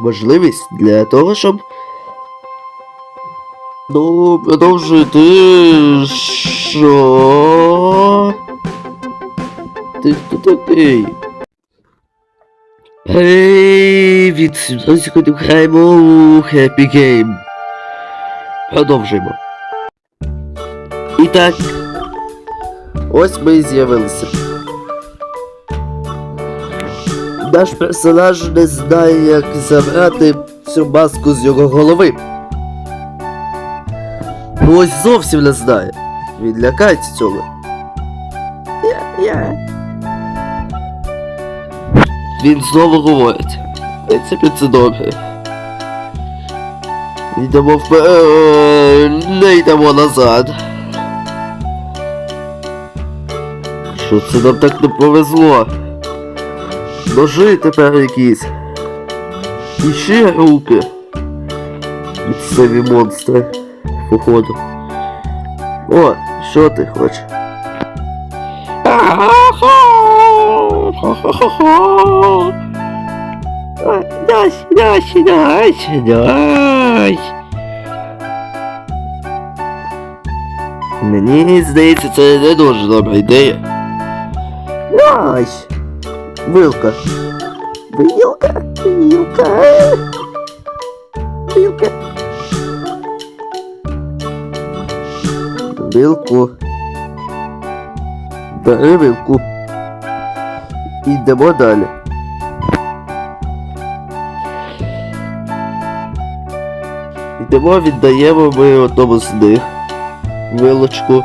можливість для того, щоб. Ну, продовжити. Що? Ти хто такий? Привіт! Сьогодні граємо у Happy Game. Продовжуємо. І так. Ось ми і з'явилися. Наш персонаж не знає, як забрати цю маску з його голови. Ну ось зовсім не знає. Він лякається цього. Я, я. Він знову говорить. В принципі, це добре. Йдемо вперед, не йдемо назад. Що це нам так не повезло? Ножи тепер якісь. І руки. Місцеві монстри. Походу. О, що ти хочеш? Дай, дай, дай, дай. Мені здається, це не дуже добра ідея. Ай! Вилка. Вилка, вилка. Вилка. Вилку. Бери вилку. Ідемо далі. Йдемо, віддаємо ми одному з них вилочку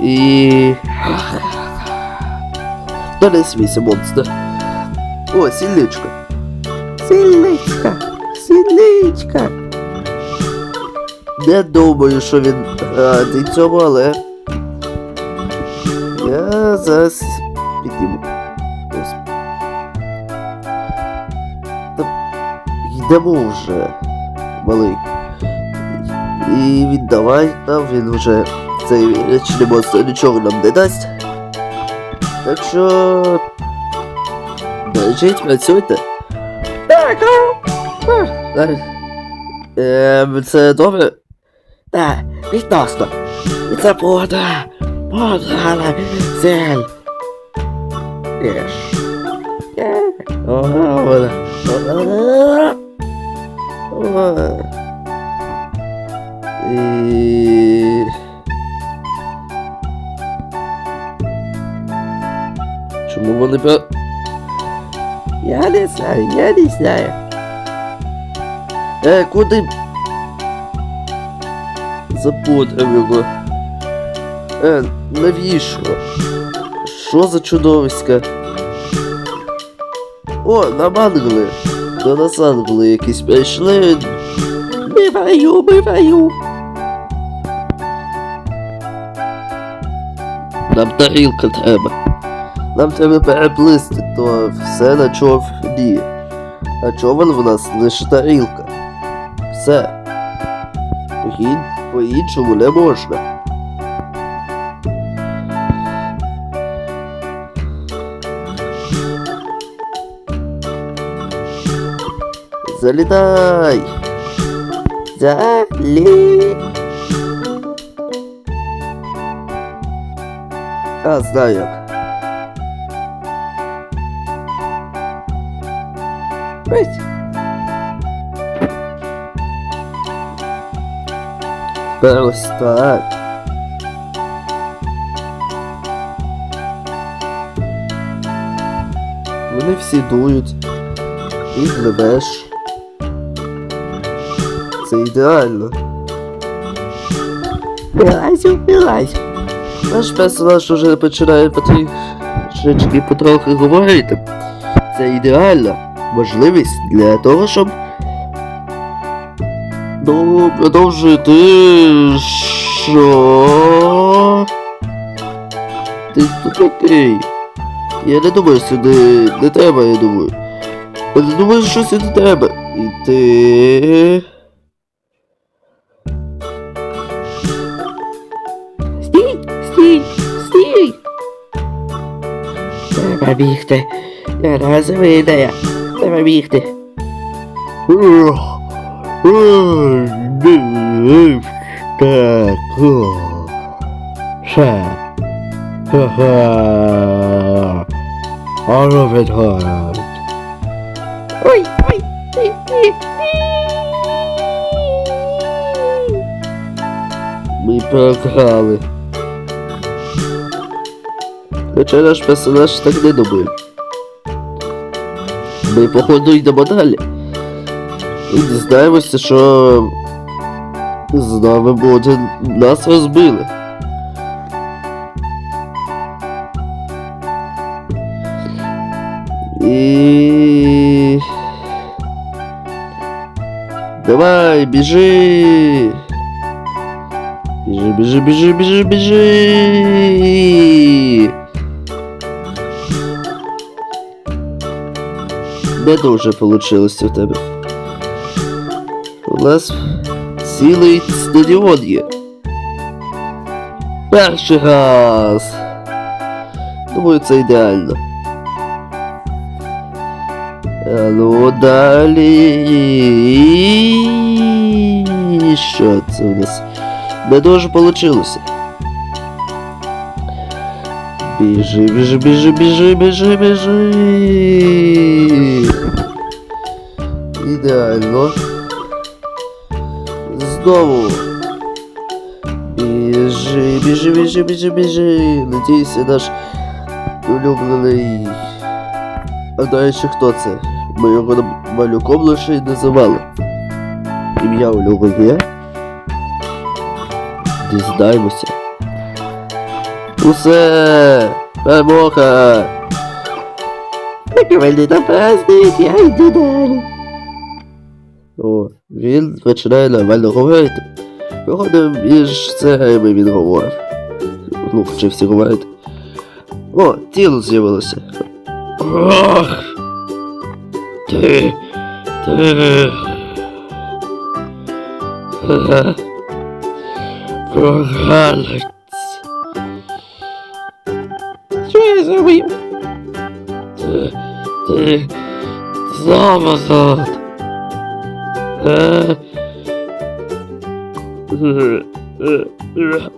і. Та не смійся, монстр. О, сільничка. Сільничка. Сільничка. Не думаю, що він радий цьому, але. Я зараз підніму. Ось. Йдемо вже, малий. І віддавай нам, він вже цей речний монстр нічого нам не дасть. Так що. Бережіть, працюйте. Так. Ем, це добре? Так, відносно. І це буде. Подана цель. І... Чому вони пер... Я не знаю, я не знаю. Е, куди? Запутав його. Е, навіщо? Що за чудовиська? О, нам ангели. До нас ангели якісь прийшли. Биваю, биваю. Нам тарілка треба. Нам треба переплисти то все на човні. А човен в нас лише тарілка. Все. По-ін- По-іншому не можна. Залітай! Залі. А, знаю. Ось. Ось так. Вони всі дують. І гливеш. Це ідеально. Вилазю, вилазю. Наш персонаж уже починає потрішечки потрохи говорити. Це ідеальна можливість для того, щоб. Ну, продовжити. Що? Ти хто такий? Я не думаю, сюди не треба, я думаю. Я не думаю, що сюди треба. І ти. Стій! Стій! Стій! Треба бігти. Я разова ідея. Треба бігти. Ще. Ха-ха. А ну відгорять. Ой, ой, ой, ой. Ми програли. Хоча наш персонаж так не думає. Ми походу йдемо далі. І дізнаємося, що з нами буде нас розбили. І... Давай, біжи! Біжи, біжи, біжи, біжи, біжи! Не дуже получилось у тебе. У нас цілий стадіон є. Перший раз. Думаю, це ідеально. А ну далі. Що це у нас? Не дуже получилося. Біжи, біжи, біжи, біжи, біжи, біжи. Ідеально. Знову. Біжи, біжи, біжи, біжи, біжи. Надіюся, наш улюблений. А до речі, хто це? Ми його малюком лише й називали. Ім'я у нього є. Дізнаємося. Усе! Перемога! Прикольний на праздник, я йду далі. О, він починає нормально говорити. Походу, між цеглями він говорив. Ну, вчився говорити. О, тіло з'явилося. Ох! Ти. Ти. Прогалець. Що я зробив? Ти. Ти. Знову. Е. Е. Е. Е. Е.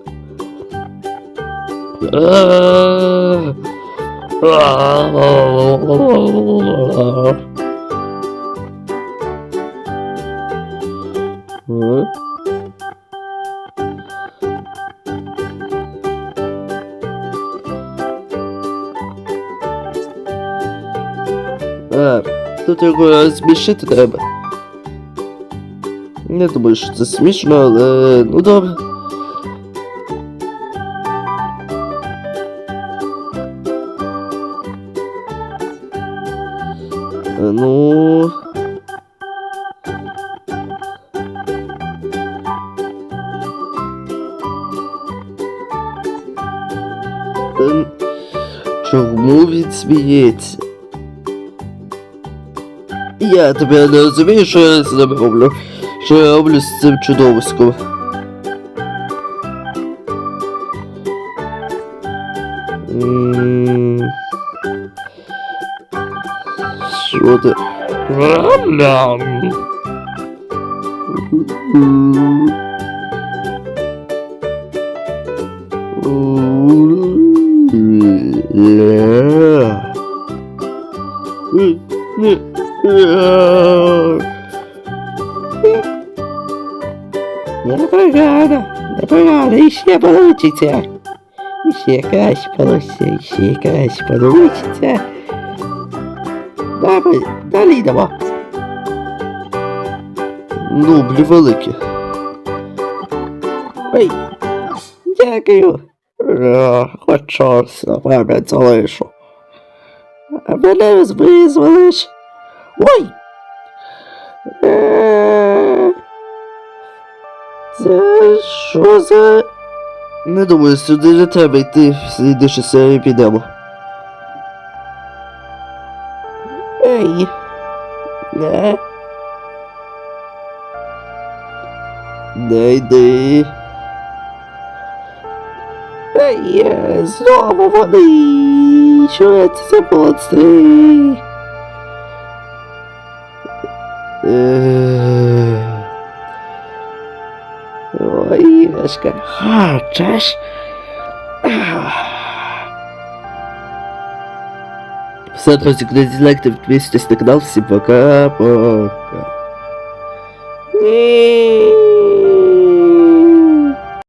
Не думаю, що це смішно, але ну добре. А, Ну. Ем, Чому він сміється? Я тебе не розумію, що я з ним роблю. Що я роблю з цим чудовиськом. Що ти? М. Непогано, непогано, іще получиться. Іще краще получиться, іще краще получиться. Давай, далі йдемо. Дублі великі. Ой, дякую. О, Хоч щось на пам'ять залишу. А мене визволиш. Ой! Е, Це що за... Не думаю, сюди не треба йти, слідчій серії підемо. Ей. Не. Не йди. Ей, знову вони. Що це за монстри? Іграшка. Хочеш? Ах. Все, друзі, кредитлекти, підписуйтесь на канал, всім пока-пока. Ні.